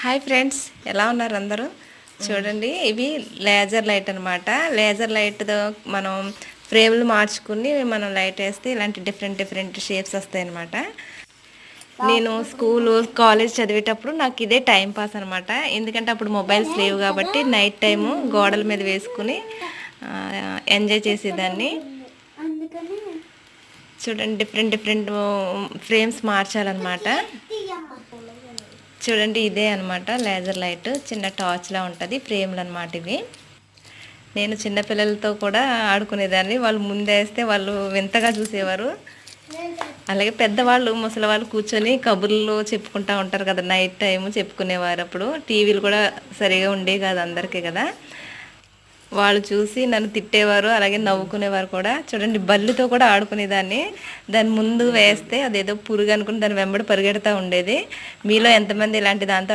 Hi friends ఎలా ఉన్నారు అందరూ? చూడండి ఇవి లేజర్ లైట్ అనమాట లేజర్ లైట్తో మనం ఫ్రేమ్లు మార్చుకుని మనం లైట్ వేస్తే ఇలాంటి డిఫరెంట్ డిఫరెంట్ షేప్స్ వస్తాయి అనమాట నేను స్కూల్ కాలేజ్ చదివేటప్పుడు నాకు ఇదే టైం పాస్ అనమాట ఎందుకంటే అప్పుడు మొబైల్స్ లేవు కాబట్టి నైట్ టైము గోడల మీద వేసుకుని ఎంజాయ్ చేసేదాన్ని. చూడండి డిఫరెంట్ డిఫరెంట్ ఫ్రేమ్స్ మార్చాలన్నమాట. చూడండి ఇదే అన్నమాట. లేజర్ లైట్ చిన్న టార్చ్లా ఉంటుంది. ఫ్రేమ్లు అనమాట ఇవి. నేను చిన్నపిల్లలతో కూడా ఆడుకునేదాన్ని. వాళ్ళు ముందేస్తే వాళ్ళు వింతగా చూసేవారు. అలాగే పెద్దవాళ్ళు ముసలి వాళ్ళు కూర్చొని కబుర్లు చెప్పుకుంటా ఉంటారు కదా నైట్ టైం చెప్పుకునేవారు అప్పుడు. టీవీలు కూడా సరిగా ఉండేవి కాదు అందరికీ కదా. వాళ్ళు చూసి నన్ను తిట్టేవారు అలాగే నవ్వుకునేవారు కూడా. చూడండి బల్లితో కూడా ఆడుకునేదాన్ని. దాని ముందు వేస్తే అదేదో పురుగు అనుకుని దాని వెంబడి పరిగెడతా ఉండేది. మీలో ఎంతమంది ఇలాంటి దాంతో